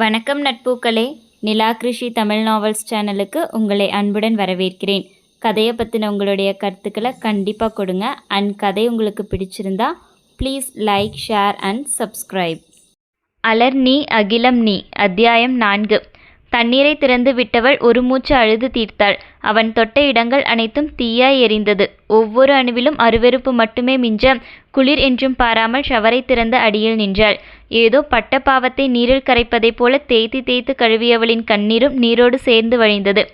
வணக்கம் நட்பூக்களே. நிலா கிருஷி தமிழ் நாவல்ஸ் சேனலுக்கு உங்களை அன்புடன் வரவேற்கிறேன். கதையை பற்றின உங்களுடைய கருத்துக்களை கண்டிப்பாக கொடுங்க. அண்ட் கதை உங்களுக்கு பிடிச்சிருந்தா please like share and subscribe அலர் நீ அகிலம் நீ அத்தியாயம் நான்கு. தண்ணீரை திறந்து விட்டவள் ஒரு மூச்சு அழுது தீர்த்தாள். அவன் தொட்ட இடங்கள் அனைத்தும் தீயாய் எரிந்தது. ஒவ்வொரு அணுவிலும் அருவெருப்பு மட்டுமே மிஞ்ச குளிர் என்றும் பாராமல் ஷவரை திறந்த அடியில் நின்றாள். ஏதோ பட்ட பாவத்தை நீரில் கரைப்பதைப் போல தேய்த்து தேய்த்து கழுவியவளின் கண்ணீரும் நீரோடு சேர்ந்து வழிந்தது.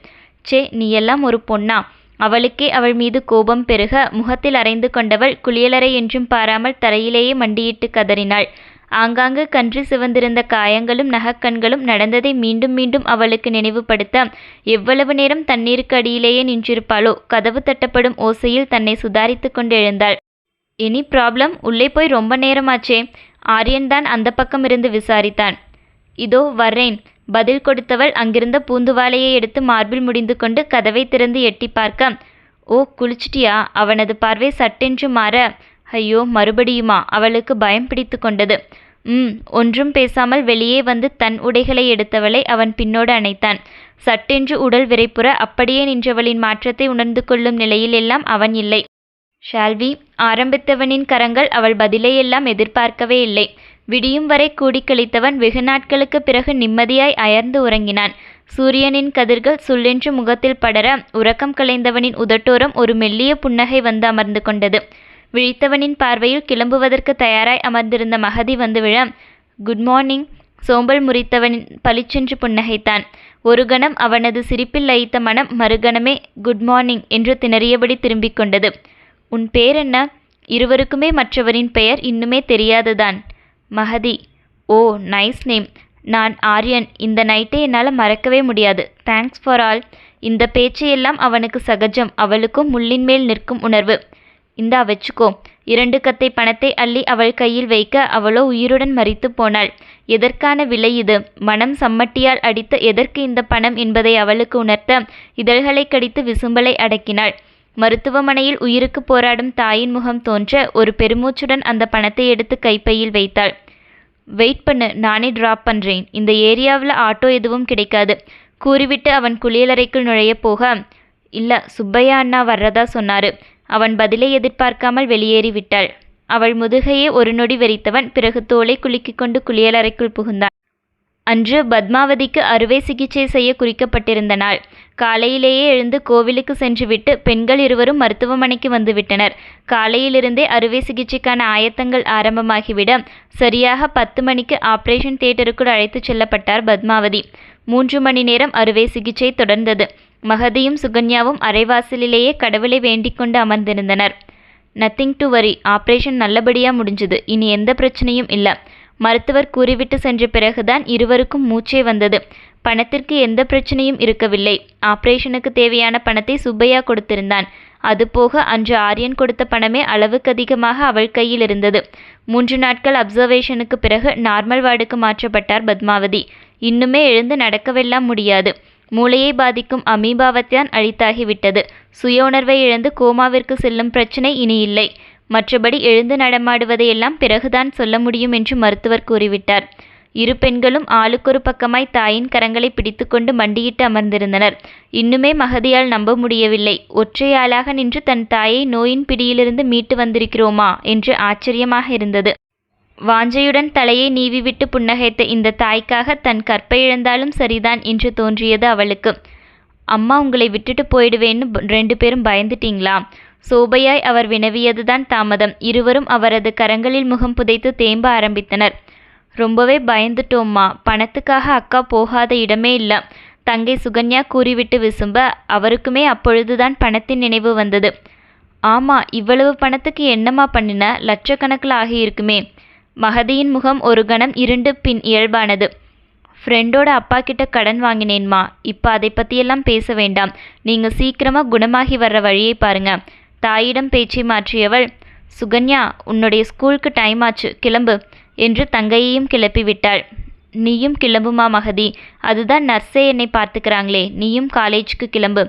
சே நீயெல்லாம் ஒரு பொன்னா அவளுக்கே அவள் மீது கோபம் பெருக முகத்தில் அரைந்து கொண்டவள் குளியலறை என்றும் பாராமல் தரையிலேயே மண்டியிட்டு கதறினாள். ஆங்காங்கு கன்று சிவந்திருந்த காயங்களும் நகக்கண்களும் நடந்ததை மீண்டும் மீண்டும் அவளுக்கு நினைவுபடுத்த எவ்வளவு நேரம் தண்ணீருக்கு அடியிலேயே நின்றிருப்பாளோ கதவு தட்டப்படும் ஓசையில் தன்னை சுதாரித்து கொண்டு எழுந்தாள் எனி ப்ராப்ளம்? உள்ளே போய் ரொம்ப நேரமாச்சே. ஆரியன் தான் அந்த பக்கம் இருந்து விசாரித்தான். இதோ வர்றேன். பதில் கொடுத்தவள் அங்கிருந்த பூந்துவாலையை எடுத்து மார்பில் முடிந்து கொண்டு கதவை திறந்து எட்டி பார்க்க ஓ குளிச்சிட்டியா? அவனது பார்வை சட்டென்று மாற. ஐயோ மறுபடியுமா? அவளுக்கு பயம் பிடித்து கொண்டது. ம் ஒன்றும் பேசாமல் வெளியே வந்து தன் உடைகளை எடுத்தவளை அவன் பின்னோடு அணைத்தான். சட்டென்று உடல் விரைப்புற அப்படியே நின்றவளின் மாற்றத்தை உணர்ந்து கொள்ளும் நிலையில் எல்லாம் அவன் இல்லை. ஷால்வி ஆரம்பித்தவனின் கரங்கள் அவள் பதிலையெல்லாம் எதிர்பார்க்கவே இல்லை. விடியும் வரை கூடி கழித்தவன் வெகு நாட்களுக்கு பிறகு நிம்மதியாய் அயர்ந்து உறங்கினான். சூரியனின் கதிர்கள் சுள்ளென்று முகத்தில் படர உறக்கம் கலைந்தவனின் உதட்டோரம் ஒரு மெல்லிய புன்னகை வந்து அமர்ந்து கொண்டது. விழித்தவனின் பார்வையில் கிளம்புவதற்கு தயாராய் அமர்ந்திருந்த மகதி வந்து விழ குட் மார்னிங் சோம்பல் முறித்தவனின் பளிச்சென்று புன்னகைத்தான். ஒரு கணம் அவனது சிரிப்பில் லயித்த மனம் மறுகணமே குட் மார்னிங் என்று திணறியபடி திரும்பிக் கொண்டது. உன் பேர் என்ன இருவருக்குமே மற்றவரின் பெயர் இன்னுமே தெரியாதுதான். மகதி. Oh nice name. நான் ஆரியன். இந்த நைட்டை என்னால் மறக்கவே முடியாது. Thanks for all. இந்த பேச்சையெல்லாம் அவனுக்கு சகஜம். அவளுக்கும் முள்ளின் மேல் நிற்கும் உணர்வு. இந்தா வச்சுக்கோ. இரண்டு கத்தை பணத்தை அள்ளி அவள் கையில் வைக்க அவளோ உயிருடன் மறித்து போனாள். எதற்கான விலை இது? மனம் சம்மட்டியால் அடித்து எதற்கு இந்த பணம் என்பதை அவளுக்கு உணர்த்த இதழ்களை கடித்து விசும்பலை அடக்கினாள். மருத்துவமனையில் உயிருக்கு போராடும் தாயின் முகம் தோன்ற ஒரு பெருமூச்சுடன் அந்த பணத்தை எடுத்து கைப்பையில் வைத்தாள். வெயிட் பண்ணு நானே ட்ராப் பண்ணுறேன் இந்த ஏரியாவில் ஆட்டோ எதுவும் கிடைக்காது கூறிவிட்டு அவன் குளியலறைக்குள் நுழைய போக இல்லை சுப்பையா அண்ணா வர்றதா சொன்னாரு. அவன் பதிலை எதிர்பார்க்காமல் வெளியேறிவிட்டாள். அவள் முதுகையே ஒரு நொடி வெறித்தவன் பிறகு தோலை குலுக்கிக் கொண்டு குளியலறைக்குள் புகுந்தான். அன்று பத்மாவதிக்கு அறுவை சிகிச்சை செய்ய குறிக்கப்பட்டிருந்த நாள் காலையிலேயே எழுந்து கோவிலுக்கு சென்றுவிட்டு பெண்கள் இருவரும் மருத்துவமனைக்கு வந்துவிட்டனர். காலையிலிருந்தே அறுவை சிகிச்சைக்கான ஆயத்தங்கள் ஆரம்பமாகிவிட சரியாக பத்து மணிக்கு ஆபரேஷன் தியேட்டருக்குள் அழைத்துச் செல்லப்பட்டார் பத்மாவதி. மூன்று மணி நேரம் அறுவை சிகிச்சை தொடர்ந்தது. மகதியும் சுகன்யாவும் அரைவாசலிலேயே கடவுளை வேண்டிக்கொண்டு அமர்ந்திருந்தனர். நத்திங் டு வரி ஆப்ரேஷன் நல்லபடியாக முடிஞ்சது. இனி எந்த பிரச்சனையும் இல்லை. மருத்துவர் கூறிவிட்டு சென்ற பிறகுதான் இருவருக்கும் மூச்சே வந்தது. பணத்திற்கு எந்த பிரச்சனையும் இருக்கவில்லை. ஆப்ரேஷனுக்கு தேவையான பணத்தை சுப்பையா கொடுத்திருந்தான். அதுபோக அன்று ஆரியன் கொடுத்த பணமே அளவுக்கு அதிகமாக அவள் கையில் இருந்தது. மூன்று நாட்கள் அப்சர்வேஷனுக்கு பிறகு நார்மல் வார்டுக்கு மாற்றப்பட்டார் பத்மாவதி. இன்னுமே எழுந்து நடக்கவெல்லாம் முடியாது. மூளையை பாதிக்கும் அமீபாவத்தான் அழித்தாகிவிட்டது. சுய உணர்வை இழந்து கோமாவிற்கு செல்லும் பிரச்சனை இனி இல்லை. மற்றபடி எழுந்து நடமாடுவதையெல்லாம் பிறகுதான் சொல்ல முடியும் என்று மருத்துவர் கூறிவிட்டார். இரு பெண்களும் ஆளுக்கொரு பக்கமாய் தாயின் கரங்களை பிடித்துக்கொண்டு மண்டியிட்டு அமர்ந்திருந்தனர். இன்னுமே மகதியால் நம்ப முடியவில்லை. ஒற்றையாளாக நின்று தன் தாயை நோயின் பிடியிலிருந்து மீட்டு வந்திருக்கிறோமா? என்று ஆச்சரியமாக இருந்தது. வாஞ்சையுடன் தலையை நீவிவிட்டு புன்னகைத்த இந்த தாய்க்காக தன் கற்பை இழந்தாலும் சரிதான் என்று தோன்றியது அவளுக்கு. அம்மா உங்களை விட்டுட்டு போயிடுவேன்னு ரெண்டு பேரும் பயந்துட்டீங்களா? சோபையாய் அவர் வினவியதுதான் தாமதம். இருவரும் அவரது கரங்களில் முகம் புதைத்து தேம்ப ஆரம்பித்தனர். ரொம்பவே பயந்துட்டோம்மா. பணத்துக்காக அக்கா போகாத இடமே இல்லை. தங்கை சுகன்யா கூறிவிட்டு விசும்ப அவருக்குமே அப்பொழுதுதான் பணத்தின் நினைவு வந்தது. ஆமா இவ்வளவு பணத்துக்கு என்னம்மா பண்ணின? லட்சக்கணக்கில் ஆகியிருக்குமே. மகதியின் முகம் ஒரு கணம் இருண்டு பின் இயல்பானது. ஃப்ரெண்டோட அப்பா கிட்ட கடன் வாங்கினேன்மா இப்போ அதை பற்றியெல்லாம் பேச வேண்டாம். நீங்கள் சீக்கிரமாக குணமாகி வர்ற வழியை பாருங்க தாயிடம் பேச்சை மாற்றியவள் சுகன்யா உன்னுடைய ஸ்கூலுக்கு டைம் ஆச்சு. கிளம்பு என்று தங்கையையும் கிளப்பி விட்டாள். நீயும் கிளம்புமா மகதி? அதுதான் நர்ஸே என்னை பார்த்துக்கிறாங்களே. நீயும் காலேஜுக்கு கிளம்பு.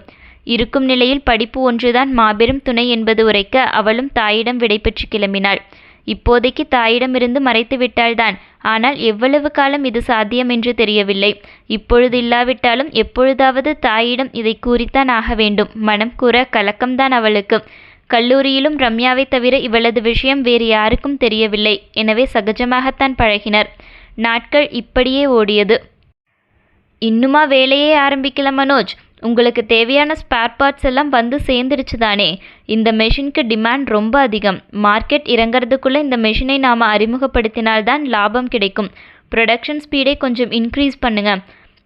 இருக்கும் நிலையில் படிப்பு ஒன்றுதான் மாபெரும் துணை என்பது உரைக்க அவளும் தாயிடம் விடைபெற்று கிளம்பினாள். இப்போதைக்கு தாயிடமிருந்து மறைத்து விட்டால்தான் ஆனால் எவ்வளவு காலம் இது சாத்தியம் என்று தெரியவில்லை. இப்பொழுது இல்லாவிட்டாலும் எப்பொழுதாவது தாயிடம் இதை கூறித்தான் ஆக வேண்டும். மனம் கூற கலக்கம்தான் அவளுக்கு. கல்லூரியிலும் ரம்யாவை தவிர இவளது விஷயம் வேறு யாருக்கும் தெரியவில்லை. எனவே சகஜமாகத்தான் பழகினர். நாட்கள் இப்படியே ஓடியது. இன்னுமா வேலையே ஆரம்பிக்கல மனோஜ். உங்களுக்கு தேவையான ஸ்பேர் பார்ட்ஸ் எல்லாம் வந்து சேர்ந்துருச்சு தானே இந்த மெஷினுக்கு டிமாண்ட் ரொம்ப அதிகம். மார்க்கெட் இறங்கிறதுக்குள்ளே இந்த மெஷினை நாம் அறிமுகப்படுத்தினால்தான் லாபம் கிடைக்கும். ப்ரொடக்ஷன் ஸ்பீடை கொஞ்சம் இன்க்ரீஸ் பண்ணுங்க.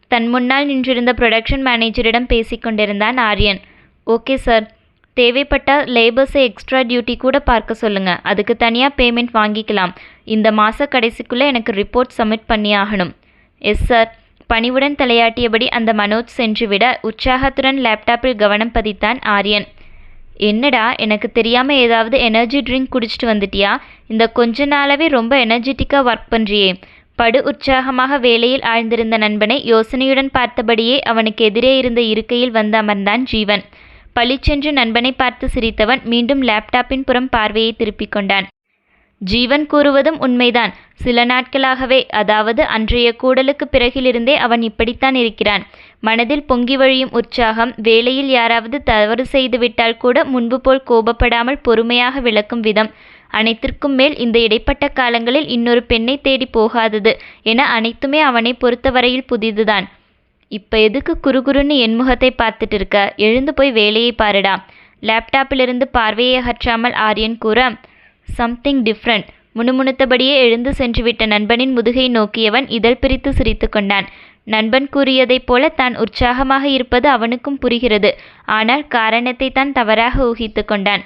தன் முன்னால் நின்றிருந்த ப்ரொடக்ஷன் மேனேஜரிடம் பேசிக்கொண்டிருந்தான் ஆரியன். ஓகே சார் தேவைப்பட்டால் லேபர்ஸை எக்ஸ்ட்ரா டியூட்டி கூட பார்க்க சொல்லுங்க. அதுக்கு தனியாக பேமெண்ட் வாங்கிக்கலாம். இந்த மாத கடைசிக்குள்ளே எனக்கு ரிப்போர்ட் சப்மிட் பண்ணி ஆகணும். எஸ் சார் பணிவுடன் தலையாட்டியபடி அந்த மனோஜ் சென்றுவிட உற்சாகத்துடன் லேப்டாப்பில் கவனம் பதித்தான் ஆரியன். என்னடா எனக்கு தெரியாமல் ஏதாவது எனர்ஜி ட்ரிங்க் குடிச்சிட்டு வந்துட்டியா? இந்த கொஞ்ச நாளாவே ரொம்ப எனர்ஜெட்டிக்காக ஒர்க் பண்ணுறியே படு உற்சாகமாக வேலையில் ஆழ்ந்திருந்த நண்பனை யோசனையுடன் பார்த்தபடியே அவனுக்கு எதிரே இருந்த இருக்கையில் வந்து அமர்ந்தான் ஜீவன். பளிச்சென்று நண்பனை பார்த்து சிரித்தவன் மீண்டும் லேப்டாப்பின் புறம் பார்வையை திருப்பிக் கொண்டான். ஜீவன் கூறுவதும் உண்மைதான். சில நாட்களாகவே அதாவது அன்றைய கூடலுக்கு பிறகிலிருந்தே அவன் இப்படித்தான் இருக்கிறான். மனதில் பொங்கி வழியும் உற்சாகம் வேலையில் யாராவது தவறு செய்துவிட்டால் கூட முன்பு போல் கோபப்படாமல் பொறுமையாக விளக்கும் விதம். அனைத்திற்கும் மேல் இந்த இடைப்பட்ட காலங்களில் இன்னொரு பெண்ணை தேடி போகாதது என அனைத்துமே அவனை பொறுத்தவரையில் புதிதுதான். இப்ப எதுக்கு குறுகுறுன்னு என் முகத்தை பார்த்துட்டு இருக்க எழுந்து போய் வேலையை பாருடா. லேப்டாப்பிலிருந்து பார்வையை அகற்றாமல் ஆரியன் கூற சம்திங் டிஃப்ரெண்ட் முணுமுணுத்தபடியே எழுந்து சென்றுவிட்ட நண்பனின் முதுகை நோக்கியவன் இதழ் பிரித்து சிரித்து கொண்டான். நண்பன் கூறியதைப் போல தான் உற்சாகமாக இருப்பது அவனுக்கும் புரிகிறது. ஆனால் காரணத்தை தான் தவறாக ஊகித்து கொண்டான்.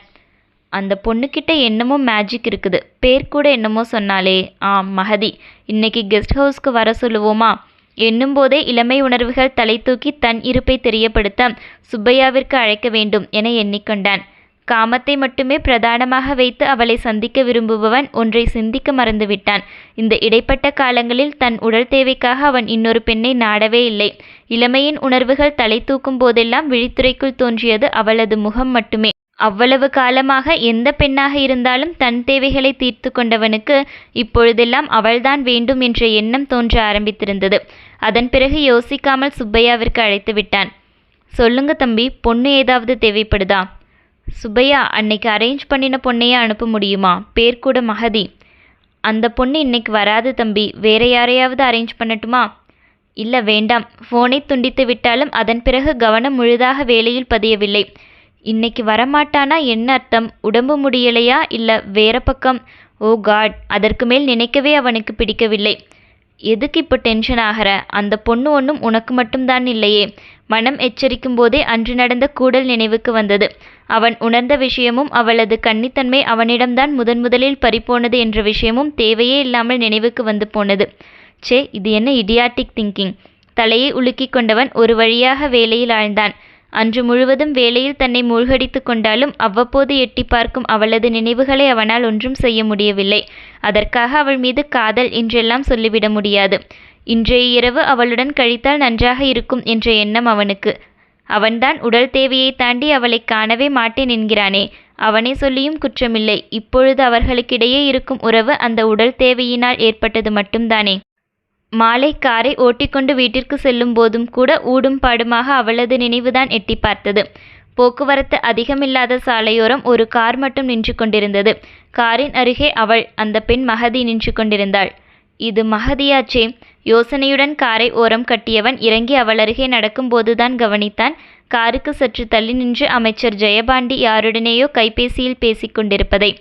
அந்த பொண்ணுக்கிட்ட என்னமோ மேஜிக் இருக்குது. பேர் கூட என்னமோ சொன்னாலே ஆ மகதி. இன்னைக்கு கெஸ்ட் ஹவுஸ்க்கு வர சொல்லுவோமா? எண்ணும்போதே இளமை உணர்வுகள் தலை தூக்கி தன் இருப்பை தெரியப்படுத்த சுப்பையாவிற்கு அழைக்க வேண்டும் என எண்ணிக்கொண்டான் காமத்தை மட்டுமே பிரதானமாக வைத்து அவளை சந்திக்க விரும்புபவன் ஒன்றை சிந்திக்க மறந்துவிட்டான். இந்த இடைப்பட்ட காலங்களில் தன் உடல் தேவைக்காக அவன் இன்னொரு பெண்ணை நாடவே இல்லை. இளமையின் உணர்வுகள் தலை தூக்கும் போதெல்லாம் விழித்துறைக்குள் தோன்றியது அவளது முகம் மட்டுமே. அவ்வளவு காலமாக எந்த பெண்ணாக இருந்தாலும் தன் தேவைகளை தீர்த்து கொண்டவனுக்கு இப்பொழுதெல்லாம் அவள்தான் வேண்டும் என்ற எண்ணம் தோன்ற ஆரம்பித்திருந்தது. அதன் பிறகு யோசிக்காமல் சுப்பையாவிற்கு அழைத்து விட்டான் சொல்லுங்க தம்பி பொண்ணு ஏதாவது தேவைப்படுதா? சுப்பையா அன்னைக்கு அரேஞ்ச் பண்ணின பொண்ணையே அனுப்ப முடியுமா? பேர் கூட மகதி. அந்த பொண்ணு இன்னைக்கு வராது தம்பி. வேற யாரையாவது அரேஞ்ச் பண்ணட்டுமா? இல்லை வேண்டாம். ஃபோனை துண்டித்து விட்டாலும் அதன் பிறகு கவனம் முழுதாக வேலையில் பதியவில்லை. இன்னைக்கு வரமாட்டானா என்ன அர்த்தம்? உடம்பு முடியலையா? இல்லை வேற பக்கம்? ஓ காட் அதற்கு மேல் நினைக்கவே அவனுக்கு பிடிக்கவில்லை. எதுக்கு இப்போ டென்ஷன் ஆகிற? அந்த பொண்ணு ஒன்றும் உனக்கு மட்டும்தான் இல்லையே. மனம் எச்சரிக்கும் போதே அன்று நடந்த கூடல் நினைவுக்கு வந்தது. அவன் உணர்ந்த விஷயமும் அவளது கன்னித்தன்மை அவனிடம்தான் முதன் முதலில் பறிப்போனது என்ற விஷயமும் தேவையே இல்லாமல் நினைவுக்கு வந்து போனது. சே இது என்ன இடியாட்டிக் திங்கிங் தலையை உலுக்கிக் கொண்டவன் ஒரு வழியாக வேலையில் ஆழ்ந்தான். அன்று முழுவதும் வேலையில் தன்னை மூழ்கடித்து கொண்டாலும் அவ்வப்போது எட்டி பார்க்கும் அவளது நினைவுகளை அவனால் ஒன்றும் செய்ய முடியவில்லை. அதற்காக அவள் மீது காதல் என்றெல்லாம் சொல்லிவிட முடியாது. இன்றைய இரவு அவளுடன் கழித்தால் நன்றாக இருக்கும் என்ற எண்ணம் அவனுக்கு. அவன்தான் உடல் தேவையை தாண்டி அவளை காணவே மாட்டேன் என்கிறானே. அவனே சொல்லியும் குற்றமில்லை. இப்பொழுது அவர்களுக்கிடையே இருக்கும் உறவு அந்த உடல் தேவையினால் ஏற்பட்டது மட்டும்தானே. மாலை காரை ஓட்டிக்கொண்டு வீட்டிற்கு செல்லும் போதும் கூட ஊடும் பாடுமாக அவளது நினைவுதான் எட்டி பார்த்தது. போக்குவரத்து அதிகமில்லாத சாலையோரம் ஒரு கார் மட்டும் நின்று கொண்டிருந்தது. காரின் அருகே அவள் அந்த பெண் மகதி நின்று கொண்டிருந்தாள். இது மகதியாச்சே. யோசனையுடன் காரை ஓரம் கட்டியவன் இறங்கி அவள் அருகே நடக்கும்போதுதான் கவனித்தான். காருக்கு சற்று தள்ளி நின்று அமைச்சர் ஜெயபாண்டி யாருடனேயோ கைபேசியில் பேசிக் கொண்டிருப்பதை.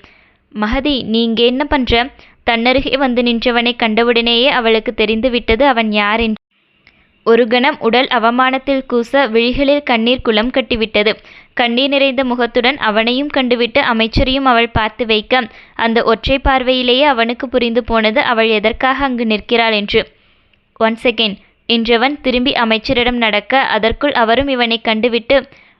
மகதி நீ இங்கே என்ன பண்ற? தன்னருகே வந்து நின்றவனை கண்டவுடனேயே அவளுக்கு தெரிந்துவிட்டது அவன் யார் என்று ஒரு கணம் உடல் அவமானத்தில் கூச விழிகளில் கண்ணீர் குளம் கட்டிவிட்டது. கண்ணீர் நிறைந்த முகத்துடன் அவனையும் கண்டுவிட்டு அமைச்சரையும் அவள் பார்த்து வைக்க அந்த ஒற்றை பார்வையிலேயே அவனுக்கு புரிந்து போனது அவள் எதற்காக அங்கு நிற்கிறாள் என்று. ஒன் செகண்ட் என்றவன் திரும்பி அமைச்சரிடம் நடக்க அதற்குள் அவரும் இவனை கண்டுவிட்டு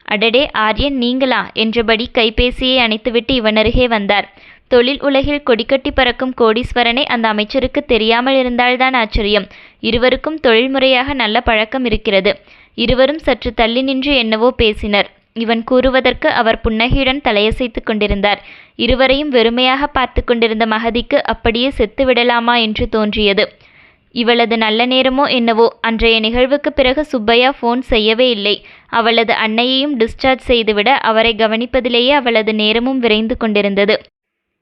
அடடே ஆரியன் நீங்களா என்றபடி கைபேசியை அணைத்துவிட்டு இவனருகே வந்தார். தொழில் உலகில் கொடிக்கட்டி பறக்கும் கோடீஸ்வரனை அந்த அமைச்சருக்கு தெரியாமல் இருந்தால்தான் ஆச்சரியம். இருவருக்கும் தொழில்முறையாக நல்ல பழக்கம் இருக்கிறது. இருவரும் சற்று தள்ளி நின்று என்னவோ பேசினர். இவன் கூறுவதற்கு அவர் புன்னகையுடன் தலையசைத்து கொண்டிருந்தார். இருவரையும் வெறுமையாக பார்த்து கொண்டிருந்த மகதிக்கு அப்படியே செத்து விடலாமா என்று தோன்றியது. இவளது நல்ல நேரமோ என்னவோ அன்றைய நிகழ்வுக்கு பிறகு சுப்பையா ஃபோன் செய்யவே இல்லை. அவளது அன்னையையும் டிஸ்சார்ஜ் செய்துவிட அவரை கவனிப்பதிலேயே அவளது நேரமும் விரைந்து கொண்டிருந்தது.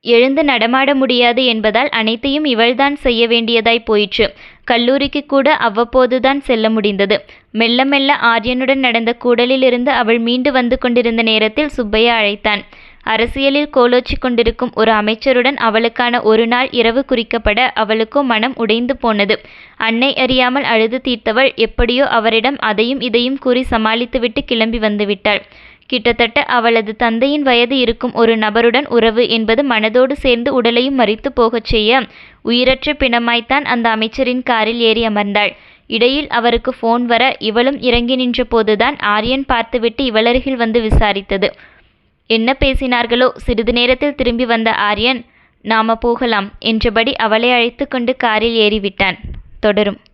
எழுந்து நடமாட முடியாது என்பதால் அனைத்தையும் இவள்தான் செய்ய வேண்டியதாய் போயிற்று. கல்லூரிக்கு கூட அவ்வப்போதுதான் செல்ல முடிந்தது. மெல்ல மெல்ல ஆரியனுடன் நடந்த கூடலிலிருந்து அவள் மீண்டு வந்து கொண்டிருந்த நேரத்தில் சுப்பையா அழைத்தான். அரசியலில் கோலோச்சி கொண்டிருக்கும் ஒரு அமைச்சருடன் அவளுக்கான ஒரு நாள் இரவு குறிக்கப்பட அவளுக்கோ மனம் உடைந்து போனது. அன்னை அறியாமல் அழுது தீர்த்தவள் எப்படியோ அவரிடம் அதையும் இதையும் கூறி சமாளித்துவிட்டு கிளம்பி வந்துவிட்டாள் கிட்டத்தட்ட அவளது தந்தையின் வயது இருக்கும் ஒரு நபருடன் உறவு என்பது மனதோடு சேர்ந்து உடலையும் மறித்து போகச் செய்ய உயிரற்ற பிணமாய்த்தான் அந்த அமைச்சரின் காரில் ஏறி அமர்ந்தாள். இடையில் அவருக்கு ஃபோன் வர இவளும் இறங்கி நின்ற போதுதான் ஆரியன் பார்த்துவிட்டு இவளருகில் வந்து விசாரித்தது. என்ன பேசினார்களோ? சிறிது நேரத்தில் திரும்பி வந்த ஆரியன் நாம போகலாம் என்றபடி அவளை அழைத்து கொண்டு காரில் ஏறிவிட்டான். தொடரும்.